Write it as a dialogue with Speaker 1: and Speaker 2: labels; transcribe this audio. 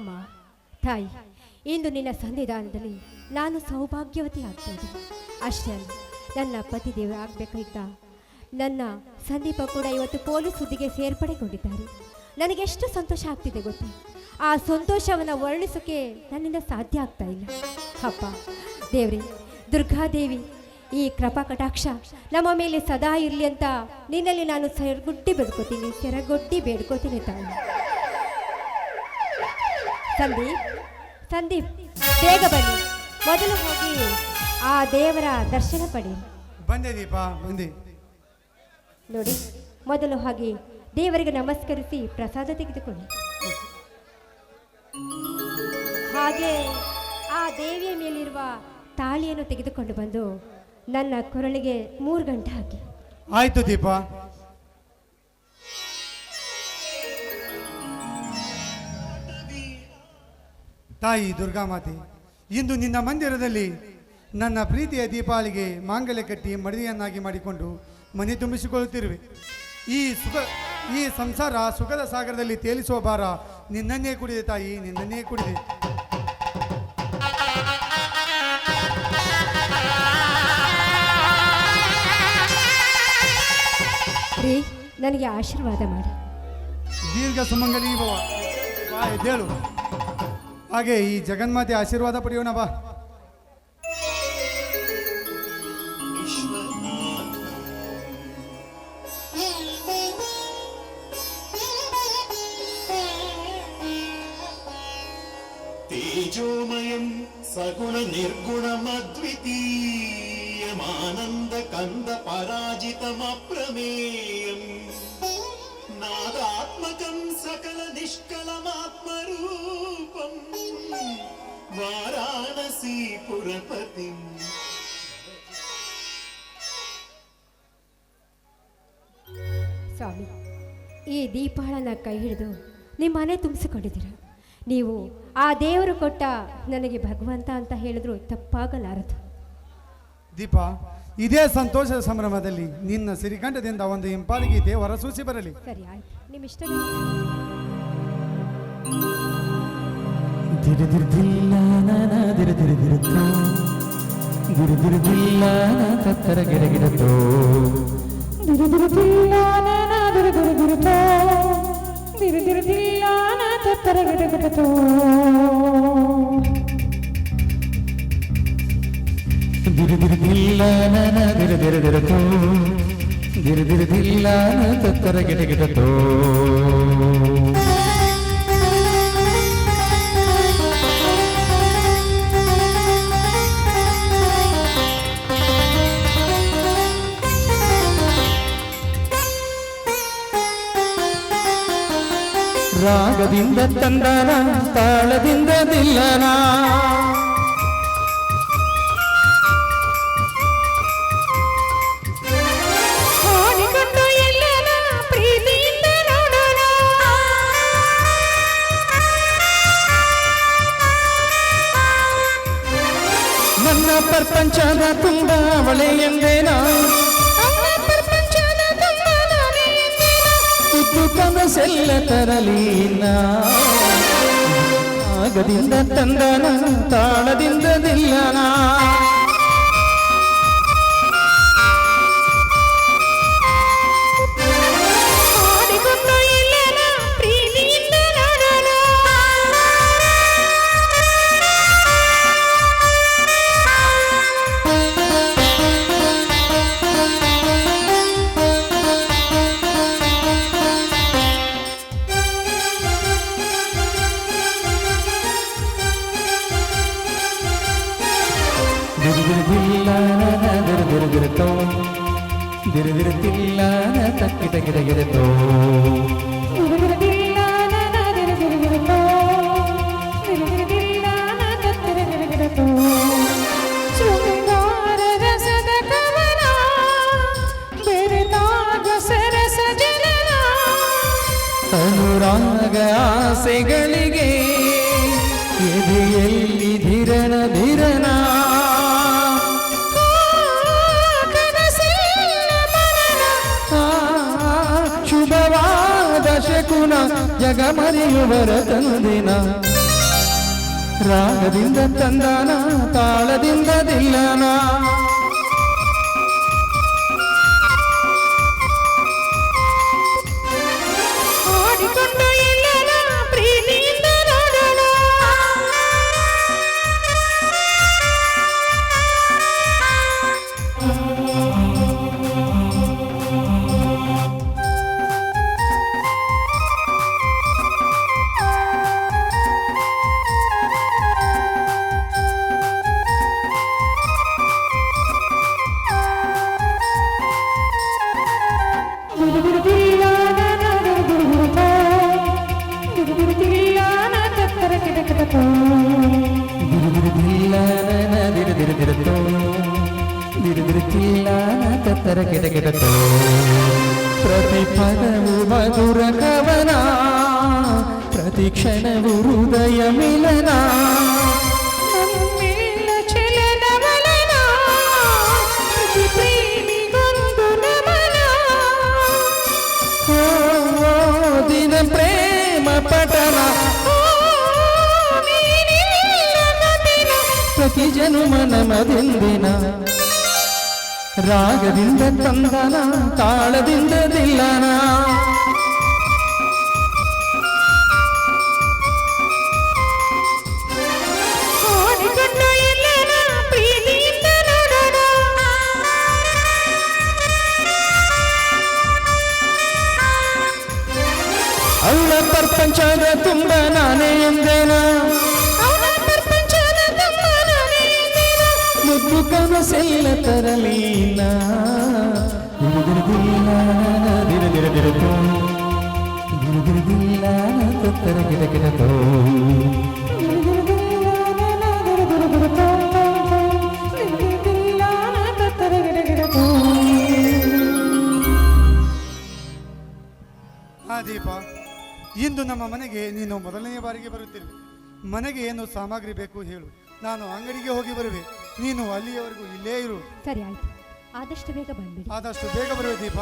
Speaker 1: ಅಮ್ಮ ತಾಯಿ, ಇಂದು ನಿನ್ನ ಸನ್ನಿಧಾನದಲ್ಲಿ ನಾನು ಸೌಭಾಗ್ಯವತಿ ಆಗ್ತಾ ಇದ್ದೀನಿ ಅಷ್ಟೇ ಅಲ್ಲ, ನನ್ನ ಪತಿದೇವ ಆಗಬೇಕಾಯ್ತ. ನನ್ನ ಸಂದೀಪ ಕೂಡ ಇವತ್ತು ಪೊಲೀಸ್ ಸುದ್ದಿಗೆ ಸೇರ್ಪಡೆಗೊಂಡಿದ್ದಾರೆ. ನನಗೆಷ್ಟು ಸಂತೋಷ ಆಗ್ತಿದೆ ಗೊತ್ತಾ? ಆ ಸಂತೋಷವನ್ನು ವರ್ಣಿಸೋಕೆ ನನ್ನಿಂದ ಸಾಧ್ಯ ಆಗ್ತಾ ಇಲ್ಲ. ಅಪ್ಪ, ದೇವ್ರಿ, ದುರ್ಗಾದೇವಿ, ಈ ಕೃಪಾ ಕಟಾಕ್ಷ ನಮ್ಮ ಮೇಲೆ ಸದಾ ಇರಲಿ ಅಂತ ನಿನ್ನಲ್ಲಿ ನಾನು ಸೆರಗುಟ್ಟಿ ಬೇಡ್ಕೋತೀನಿ, ಸೆರಗೊಟ್ಟಿ ಬೇಡ್ಕೋತೀನಿ ತಾಯಿ. ಸಂದೀಪ್ ಸಂದೀಪ್ ಬೇಗ ಬನ್ನಿ. ಮೊದಲು ಹೋಗಿ ಆ ದೇವರ ದರ್ಶನ ಪಡಿ.
Speaker 2: ಬಂದೆ ದೀಪ ಬಂದೆ.
Speaker 1: ನೋಡಿ ಮೊದಲು ಹಾಗೆ ದೇವರಿಗೆ ನಮಸ್ಕರಿಸಿ ಪ್ರಸಾದ ತೆಗೆದುಕೊಳ್ಳಿ. ಹಾಗೆ ಆ ದೇವಿಯ ಮೇಲಿರುವ ತಾಳಿಯನ್ನು ತೆಗೆದುಕೊಂಡು ಬಂದು ನನ್ನ ಕೊರಳಿಗೆ ಮೂರು ಗಂಟೆ ಹಾಕಿ.
Speaker 2: ಆಯ್ತು ದೀಪ. ತಾಯಿ ದುರ್ಗಾಮಾತೆ ಇಂದು ನಿನ್ನ ಮಂದಿರದಲ್ಲಿ ನನ್ನ ಪ್ರೀತಿಯ ದೀಪಾವಳಿಗೆ ಮಾಂಗಲ್ಯ ಕಟ್ಟಿ ಮಡದಿಯನ್ನಾಗಿ ಮಾಡಿಕೊಂಡು ಮನೆ ತುಂಬಿಸಿಕೊಳ್ಳುತ್ತಿರುವೆ. ಈ ಸುಖ ಈ ಸಂಸಾರ ಸುಖದ ಸಾಗರದಲ್ಲಿ ತೇಲಿಸುವ ಭಾರ ನಿನ್ನನ್ನೇ ಕುಡಿದೆ ತಾಯಿ ನಿನ್ನನ್ನೇ ಕುಡಿದೆ.
Speaker 1: ರೀ ನನಗೆ ಆಶೀರ್ವಾದ ಮಾಡಿ.
Speaker 2: ದೀರ್ಘ ಸುಮಂಗಲಿ ಭವ ಬಾ ಎದ್ದೇಳು ಹಾಗೆ ಈ ಜಗನ್ಮಾತೆ ಆಶೀರ್ವಾದ ಪಡೆಯೋಣ ಬಾ.
Speaker 3: తేజోమయం సగుణ నిర్గుణమద్వితీయమానంద కంద పరాజితమప్రమేయం నాదాత్మకం సకల నిష్కలమాత్మరూపం वाराणसीपुरपतिम्
Speaker 1: ಸ್ವಾಮಿ ಈ ದೀಪಾಳನ ಕೈ ಹಿಡಿದು ನಿಮ್ಮ ಮನೆ ತುಂಬಿಸಿಕೊಂಡಿದ್ದೀರ ನೀವು ಆ ದೇವರು ಕೊಟ್ಟ ನನಗೆ ಭಗವಂತ ಅಂತ ಹೇಳಿದ್ರು ತಪ್ಪಾಗಲಾರದು
Speaker 2: ದೀಪ ಇದೇ ಸಂತೋಷದ ಸಂಭ್ರಮದಲ್ಲಿ ನಿನ್ನ ಸಿರಿಕಂಠದಿಂದ ಒಂದು ಹಿಂಪಾಲಿ ಗೀತೆ ಹೊರಸೂಸಿ ಬರಲಿ
Speaker 1: ಸರಿ ಆಯ್ತು ನಿಮ್ಮ ಇಷ್ಟ
Speaker 4: திரு திரு தில்லான திரு திரு திருத்தோ திரு திரு தில்லான கத்தர கிடகிடத்தோ திரு திரு தில்லான திரு திரு திருத்தோ திரு திரு தில்லான கத்தர கிடகிடத்தோ திரு திரு தில்லான திரு திரு திருத்தோ திரு திரு தில்லான கத்தர கிடகிடத்தோ ರಾಗದಿಂದ ತಂದನ ತಾಳದಿಂದ ನಿಲ್ಲನ
Speaker 5: ಹಾಡಿಕೊಂಡು ಎಲ್ಲನ ಪ್ರೀತಿಯಿಂದ ನೋಡೋಣ
Speaker 4: ನನ್ನ ಪ್ರಪಂಚದ ತುಂಬ ಅವಳೆ ಎಂದೇನ ಇದ್ದು ಕನಸೆಲ್ಲ ತರಲೀನ ರಾಗದಿಂದ ತಂದನ ತಾಳದಿಂದ ನಿಲ್ಲನ
Speaker 5: ಜನನ
Speaker 4: ಅನುರಾಗ ಆಸೆಗಳಿಗೆ ಎದೆಯಲ್ಲಿ ಧಿರಣ ಧಿರಣ ಪುನ ಜಗ ಮರೆಯುವರ ತಂದಿನ. ರಾಗದಿಂದ ತಂದಾನ ತಾಳದಿಂದ ದಿಲ್ಲನ. ದಿರುದಿರುದಿಲ್ಲನ ದಿರುದಿರುದಿರುತ್ತೋ ದಿರುದಿರುತ್ತಿಲ್ಲನ ತತ್ತರ ಕೆಟಕೆಟತೋ ಪ್ರತಿ ಪದವು ಮಧುರ ಕವನ ಪ್ರತಿ ಕ್ಷಣವು ಹೃದಯ ಮಿಲನ
Speaker 5: ಪ್ರತಿ
Speaker 4: ಜನುಮನ ಮದಿಂದಿನ ರಾಗದಿಂದ ತಂದನ ತಾಳದಿಂದ ದಿಲ್ಲನ.
Speaker 2: ಆ ದೀಪ, ಇಂದು ನಮ್ಮ ಮನೆಗೆ ನೀನು ಮೊದಲನೇ ಬಾರಿಗೆ ಬರುತ್ತಿರುವೆ ಮನೆಗೆ ಏನು ಸಾಮಗ್ರಿ ಬೇಕು ಹೇಳು. ನಾನು ಅಂಗಡಿಗೆ ಹೋಗಿ ಬರುವೆ. ನೀನು ಅಲ್ಲಿಯವರೆಗೂ ಇಲ್ಲೇ ಇರು.
Speaker 1: ಸರಿ, ಆಯ್ತು. ಆದಷ್ಟು ಬೇಗ ಬಂದ್ಬಿಡಿ
Speaker 2: ಆದಷ್ಟು ಬೇಗ ಬರುವೆ ದೀಪ